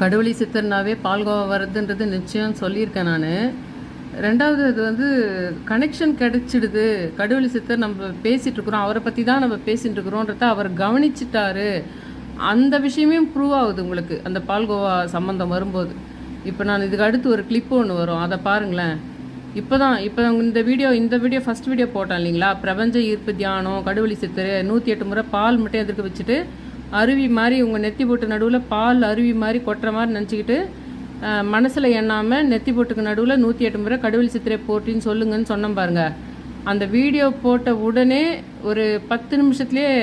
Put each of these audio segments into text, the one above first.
கடவுளி சித்தர்னாவே பால்கோவா வருதுன்றது நிச்சயம் சொல்லியிருக்கேன் நான். ரெண்டாவது அது வந்து கனெக்ஷன் கிடைச்சிடுது. கடவுளி சித்தர் நம்ம பேசிகிட்ருக்குறோம் இருக்கிறோம் அவரை பற்றி தான் நம்ம பேசிட்டு இருக்கிறோன்றத அவர் கவனிச்சிட்டாரு. அந்த விஷயமே ப்ரூவ் ஆகுது உங்களுக்கு அந்த பால்கோவா சம்மந்தம் வரும்போது. இப்போ நான் இதுக்கு அடுத்து ஒரு கிளிப் ஒன்று வரும். அதை பாருங்களேன். இப்போ தான் இப்போ இந்த வீடியோ இந்த வீடியோ ஃபஸ்ட் வீடியோ போட்டேன் இல்லைங்களா? பிரபஞ்ச ஈர்ப்பு தியானம் கடவுளி சித்தர் நூற்றி எட்டு முறை பால் மட்டும் எதிர்க்க வச்சுட்டு அருவி மாதிரி உங்கள் நெத்தி போட்டு நடுவில் பால் அருவி மாதிரி கொட்டுற மாதிரி நினச்சிக்கிட்டு மனசில் எண்ணாமல் நெத்தி போட்டுக்கு நடுவில் நூற்றி எட்டு முறை கடவுள் சித்திரை போட்டின்னு சொல்லுங்கன்னு சொன்னோம் பாருங்க. அந்த வீடியோ போட்ட உடனே ஒரு பத்து நிமிஷத்துலேயே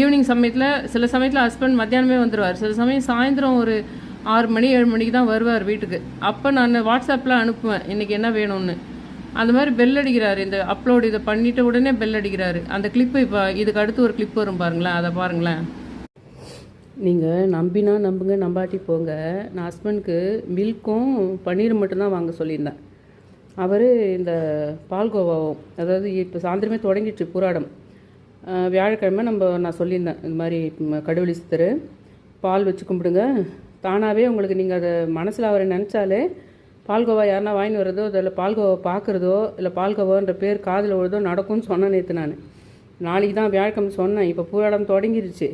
ஈவினிங் சமயத்தில் சில சமயத்தில் ஹஸ்பண்ட் மத்தியானமே வந்துடுவார் சில சமயம் சாயந்தரம் ஒரு ஆறு மணி ஏழு மணிக்கு தான் வருவார் வீட்டுக்கு. அப்போ நான் வாட்ஸ்அப்பில் அனுப்புவேன் இன்றைக்கி என்ன வேணும்னு. அந்த மாதிரி பெல் அடிக்கிறாரு. இந்த அப்லோடு இதை பண்ணிட்ட உடனே பெல் அடிக்கிறாரு. அந்த கிளிப்பு இப்போ இதுக்கு அடுத்து ஒரு கிளிப் வரும் பாருங்களேன் அதை பாருங்களேன். நீங்கள் நம்பினா நம்புங்க நம்பாட்டி போங்க. நான் ஹஸ்பண்டுக்கு மில்க்கும் பன்னீரும் மட்டும்தான் வாங்க சொல்லியிருந்தேன். அவர் இந்த பால்கோவாவும் அதாவது இப்போ சாயந்தரமே தொடங்கிடுச்சு பூராடம். வியாழக்கிழமை நம்ம நான் சொல்லியிருந்தேன் இந்த மாதிரி கடவுளி சித்தர் பால் வச்சு கும்பிடுங்க. தானாகவே உங்களுக்கு நீங்கள் அதை மனசில் அவரை நினச்சாலே பால்கோவா யாருன்னா வாங்கி வர்றதோ அதில் பால்கோவா பார்க்குறதோ இல்லை பால்கோவான்ற பேர் காதில் விழுதோ நடக்கும்னு சொன்னேன் நேற்று நான். நாளைக்கு தான் வியாழக்கிழமை சொன்னேன் இப்போ பூராடம் தொடங்கிருச்சு.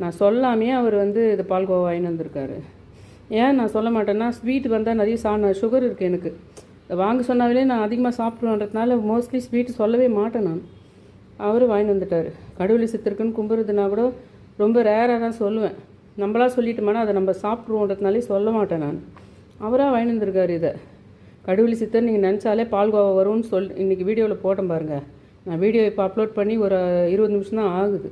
நான் சொல்லாமே அவர் வந்து இது பால்கோவா வாங்கின்னு வந்திருக்காரு. ஏன் நான் சொல்ல மாட்டேன்னா ஸ்வீட் வந்தால் நிறைய சா சுகர் இருக்குது எனக்கு. இதை வாங்க சொன்னாலே நான் அதிகமாக சாப்பிடுவேன்றதுனால மோஸ்ட்லி ஸ்வீட் சொல்லவே மாட்டேன் நான். அவர் வாங்கி வந்துட்டார். கடவுளி சித்திருக்குன்னு கும்புறதுனா கூட ரொம்ப ரேராக தான் சொல்லுவேன். நம்மளா சொல்லிட்டோம்னா அதை நம்ம சாப்பிட்ருவோன்றதுனாலே சொல்ல மாட்டேன் நான். அவராக வாங்கி வந்திருக்காரு இதை. கடவுளி சித்தர் நீங்கள் நினச்சாலே பால்கோவா வரும்னு சொல் இன்றைக்கி வீடியோவில் போட்டேன் பாருங்கள் நான் வீடியோ இப்போ அப்லோட் பண்ணி ஒரு இருபது நிமிஷம் தான் ஆகுது.